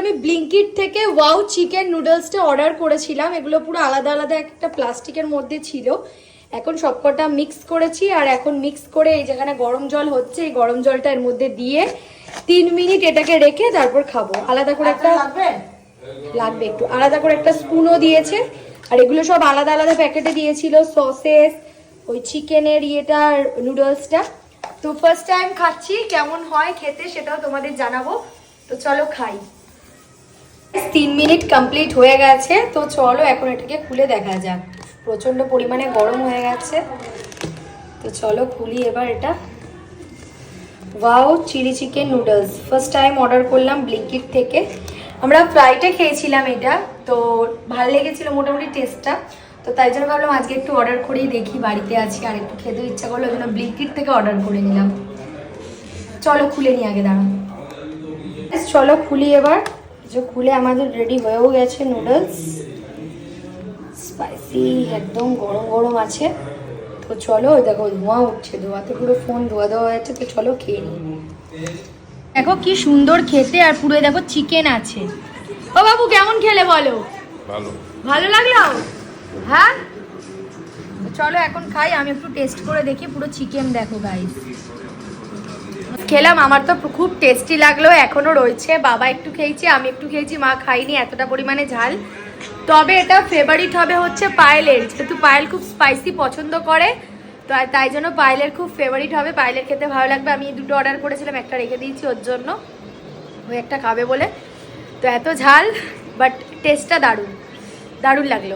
আমি ব্লিঙ্কিট থেকে wow chicken নুডলসটা অর্ডার করেছিলাম। এগুলো পুরো আলাদা আলাদা একটা প্লাস্টিকের মধ্যে ছিল। এখন সবকটা মিক্স করেছি আর এখন মিক্স করে এই যেখানে গরম জল হচ্ছে এই গরম জলটা এর মধ্যে দিয়ে তিন মিনিট এটাকে রেখে তারপর খাব। আলাদা করে একটা লাগবে? একটু। আলাদা করে একটা স্পুনও দিয়েছে। আর এগুলো সব আলাদা আলাদা প্যাকেটে দিয়েছিল সসেস ওই চিকেনের ইয়েটা নুডলসটা তো ফার্স্ট টাইম খাচ্ছি কেমন হয় খেতে সেটাও তোমাদের জানাব। তো চলো খাই। তিন মিনিট কমপ্লিট হয়ে গেছে। তো চলো এখন এটাকে খুলে দেখা যাক। প্রচণ্ড পরিমাণে গরম হয়ে গেছে। তো চলো খুলি এবার এটা। Wow chilli chicken noodles first time order করলাম ব্লিঙ্কিট থেকে। আমরা ফ্রাইটে খেয়েছিলাম এটা। তো ভালো লেগেছিল মোটামুটি টেস্টটা তো তাই জন্য ভাবলাম আজকে একটু অর্ডার করেই দেখি বাড়িতে আছি আর একটু খেতে ইচ্ছা করল, ওই জন্য ব্লিঙ্কিট থেকে অর্ডার করে নিলাম। চলো খুলে নিই আগে দাঁড়ান। চলো খুলি এবার। যে খুলে আমাদের রেডি হয়েও গেছে নুডলস স্পাইসি একদম গরম গরম আছে তো চলো দেখো ধোঁয়া উঠছে ধোঁয়াতে পুরো ফোন ধোয়া দেওয়া যাচ্ছে তো চলো খেয়ে নিই। দেখো কি সুন্দর খেতে আর পুরো দেখো চিকেন আছে। ও বাবু কেমন খেলে বলো? ভালো। ভালো লাগল? হ্যাঁ? চলো এখন খাই আমি একটু টেস্ট করে দেখি পুরো চিকেন দেখো গাইস খেলাম, আমার তো খুব টেস্টি লাগল, এখনও রয়েছে। বাবা একটু খেয়েছি, আমি একটু খেয়েছি, মা খাইনি, এতটা পরিমাণে ঝাল। তবে এটা ফেভারিট হবে হচ্ছে পায়েলের, যেহেতু পায়েল খুব স্পাইসি পছন্দ করে, তো তাই জন্য পায়েলের খুব ফেভারিট হবে। পায়েলের খেতে ভালো লাগবে, আমি দুটো অর্ডার করেছিলাম, একটা রেখে দিয়েছি ওর জন্য। ওই একটা খাবে বলে। তো এত ঝাল বাট টেস্টটা দারুণ দারুণ লাগল।